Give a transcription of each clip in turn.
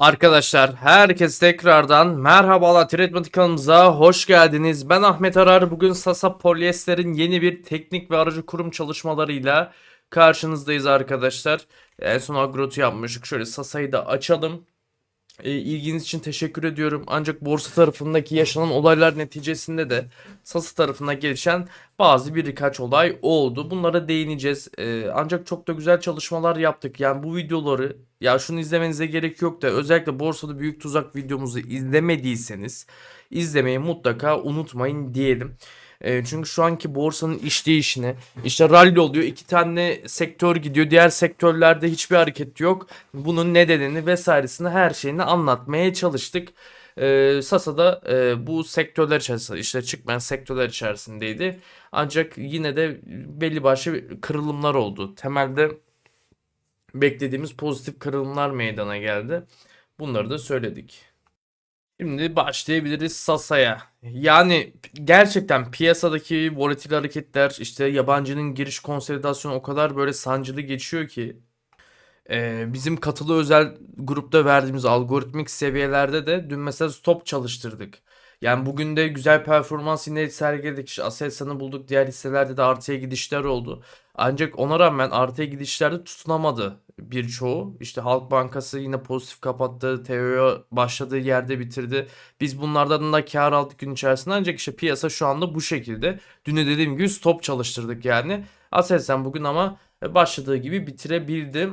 Arkadaşlar herkes tekrardan merhabalar Tretmatik kanalımıza hoş geldiniz. Ben Ahmet Arar. Bugün Sasa Polyester'in yeni bir teknik ve aracı kurum çalışmalarıyla karşınızdayız arkadaşlar. En son agrotu yapmıştık. Şöyle Sasa'yı da açalım. E, ilginiz için teşekkür ediyorum. Ancak borsa tarafındaki yaşanan olaylar neticesinde de Sasa tarafına gelişen bazı birkaç olay oldu. Bunlara değineceğiz. E, ancak çok da güzel çalışmalar yaptık. Yani bu videoları ya şunu izlemenize gerek yok da özellikle borsada büyük tuzak videomuzu izlemediyseniz izlemeyi mutlaka unutmayın diyelim. E, çünkü şu anki borsanın işleyişine işte rally oluyor iki tane sektör gidiyor diğer sektörlerde hiçbir hareket yok. Bunun nedenini vesairesini her şeyini anlatmaya çalıştık. E, Sasa'da e, bu sektörler içerisinde işte çıkmayan sektörler içerisindeydi. Ancak yine de belli başlı kırılımlar oldu. Temelde beklediğimiz pozitif kırılımlar meydana geldi. Bunları da söyledik. Şimdi başlayabiliriz Sasa'ya. Yani gerçekten piyasadaki volatil hareketler işte yabancının giriş konsolidasyonu o kadar böyle sancılı geçiyor ki ee, bizim katılı özel grupta verdiğimiz algoritmik seviyelerde de dün mesela stop çalıştırdık. Yani bugün de güzel performans yine sergiledik. İşte Aselsan'ı bulduk. Diğer hisselerde de artıya gidişler oldu. Ancak ona rağmen artıya gidişlerde tutunamadı birçoğu. İşte Halk Bankası yine pozitif kapattı. TEO başladığı yerde bitirdi. Biz bunlardan da kar aldık gün içerisinde. Ancak işte piyasa şu anda bu şekilde. Dün de dediğim gibi stop çalıştırdık yani. Aselsan bugün ama başladığı gibi bitirebildi.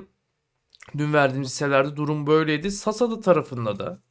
Dün verdiğimiz hisselerde durum böyleydi. Sasada tarafında da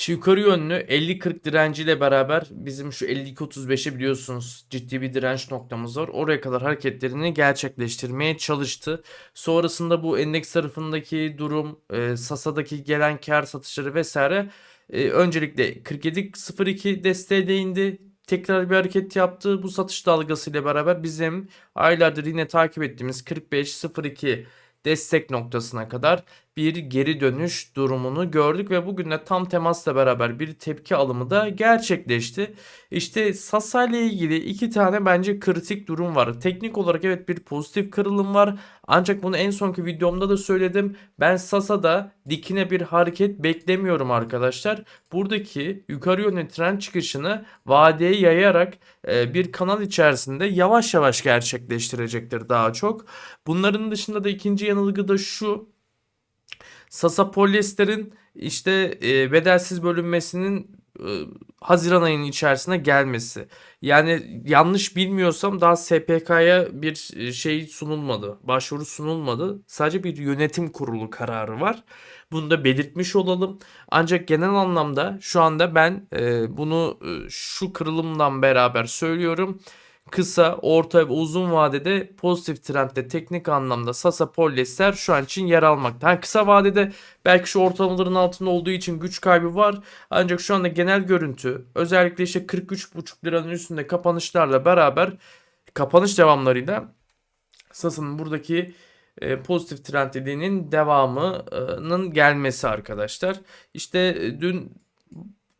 şu yukarı yönlü 50-40 direnciyle beraber bizim şu 52-35'e biliyorsunuz ciddi bir direnç noktamız var. Oraya kadar hareketlerini gerçekleştirmeye çalıştı. Sonrasında bu endeks tarafındaki durum, e, Sasa'daki gelen kar satışları vesaire e, öncelikle 47.02 desteğe değindi. Tekrar bir hareket yaptı. Bu satış dalgasıyla beraber bizim aylardır yine takip ettiğimiz 45.02 destek noktasına kadar bir geri dönüş durumunu gördük ve bugün de tam temasla beraber bir tepki alımı da gerçekleşti. İşte Sasa ile ilgili iki tane bence kritik durum var. Teknik olarak evet bir pozitif kırılım var. Ancak bunu en sonki videomda da söyledim. Ben Sasa'da dikine bir hareket beklemiyorum arkadaşlar. Buradaki yukarı yönlü trend çıkışını vadeye yayarak e, bir kanal içerisinde yavaş yavaş gerçekleştirecektir daha çok. Bunların dışında da ikinci yanılgı da şu. Sasa Polyester'in işte e, bedelsiz bölünmesinin e, Haziran ayının içerisine gelmesi. Yani yanlış bilmiyorsam daha SPK'ya bir e, şey sunulmadı. Başvuru sunulmadı. Sadece bir yönetim kurulu kararı var. Bunu da belirtmiş olalım. Ancak genel anlamda şu anda ben e, bunu e, şu kırılımdan beraber söylüyorum kısa, orta ve uzun vadede pozitif trendde teknik anlamda Sasa Polyester şu an için yer almakta. Yani kısa vadede belki şu ortalamaların altında olduğu için güç kaybı var. Ancak şu anda genel görüntü özellikle işte 43,5 liranın üstünde kapanışlarla beraber kapanış devamlarıyla Sasa'nın buradaki e, pozitif trend dediğinin devamının gelmesi arkadaşlar. İşte e, dün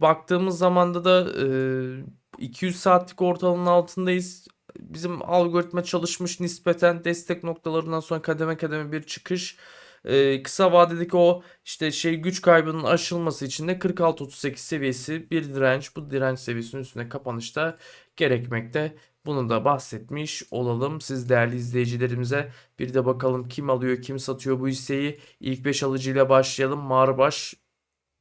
baktığımız zamanda da e, 200 saatlik ortalamanın altındayız. Bizim algoritma çalışmış nispeten destek noktalarından sonra kademe kademe bir çıkış. Ee, kısa vadedeki o işte şey güç kaybının aşılması için de 46-38 seviyesi bir direnç. Bu direnç seviyesinin üstünde kapanışta gerekmekte. Bunu da bahsetmiş olalım. Siz değerli izleyicilerimize bir de bakalım kim alıyor kim satıyor bu hisseyi. İlk 5 alıcıyla başlayalım. Marbaş,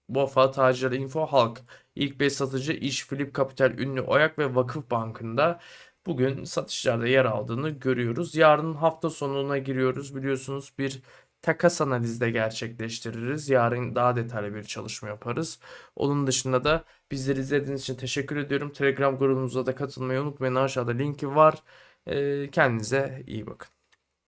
Bofa, Tacir Info, Halk. İlk 5 satıcı İş Flip Kapital Ünlü Oyak ve Vakıf Bankı'nda bugün satışlarda yer aldığını görüyoruz. Yarın hafta sonuna giriyoruz. Biliyorsunuz bir takas analizde gerçekleştiririz. Yarın daha detaylı bir çalışma yaparız. Onun dışında da bizleri izlediğiniz için teşekkür ediyorum. Telegram grubumuza da katılmayı unutmayın. Aşağıda linki var. Kendinize iyi bakın.